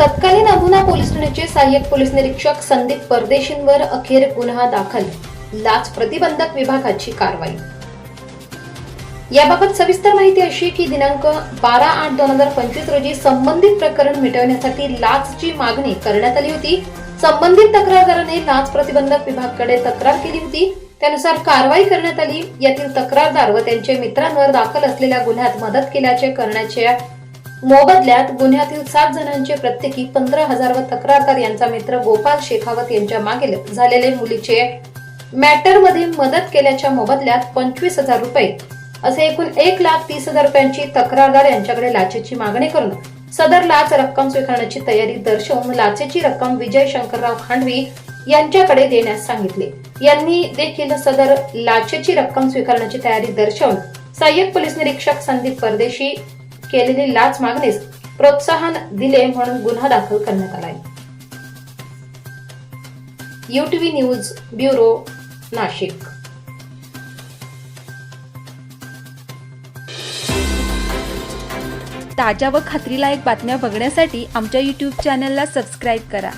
तत्कालीन अभुना पोलीस ठाण्याचे सहाय्यक पोलीस निरीक्षक संदीप परदेशींवर अखेर गुन्हा दाखल. लाच प्रतिबंधक विभागाची कारवाई. याबाबत सविस्तर माहिती अशी की दिनांक बारा आठ दोन हजार पंचवीस रोजी संबंधित प्रकरण मिटवण्यासाठी लाचची मागणी करण्यात आली होती. संबंधित तक्रारदाराने लाच प्रतिबंधक विभागाकडे तक्रार केली होती. त्यानुसार कारवाई करण्यात आली. यातील तक्रारदार व त्यांच्या मित्रांवर दाखल असलेल्या गुन्ह्यात मदत केल्याचे करण्याच्या मोबदल्यात गुन्ह्यातील सात जणांचे प्रत्येकी पंधरा हजार व तक्रारदार यांचा मित्र गोपाल शेखावत यांच्या मागे झालेले मुलीचे मॅटरमध्ये मदत केल्याच्या मोबदल्यात पंचवीस हजार रुपये असे एकूण एक लाख तीस हजार रुपयांची तक्रारदार यांच्याकडे लाचेची मागणी करून सदर लाच रक्कम स्वीकारण्याची तयारी दर्शवून लाचेची रक्कम विजय शंकरराव खांडवी यांच्याकडे देण्यास सांगितले. यांनी देखील सदर लाचेची रक्कम स्वीकारण्याची तयारी दर्शवून सहाय्यक पोलीस निरीक्षक संदीप परदेशी केलेली लाच मागणीस प्रोत्साहन दिले म्हणून गुन्हा दाखल करण्यात आलाय. UTV news bureau Nashik. ताज्या व खात्रीलायक बातम्या बघण्यासाठी आमच्या यूट्यूब चॅनलला सबस्क्राईब करा.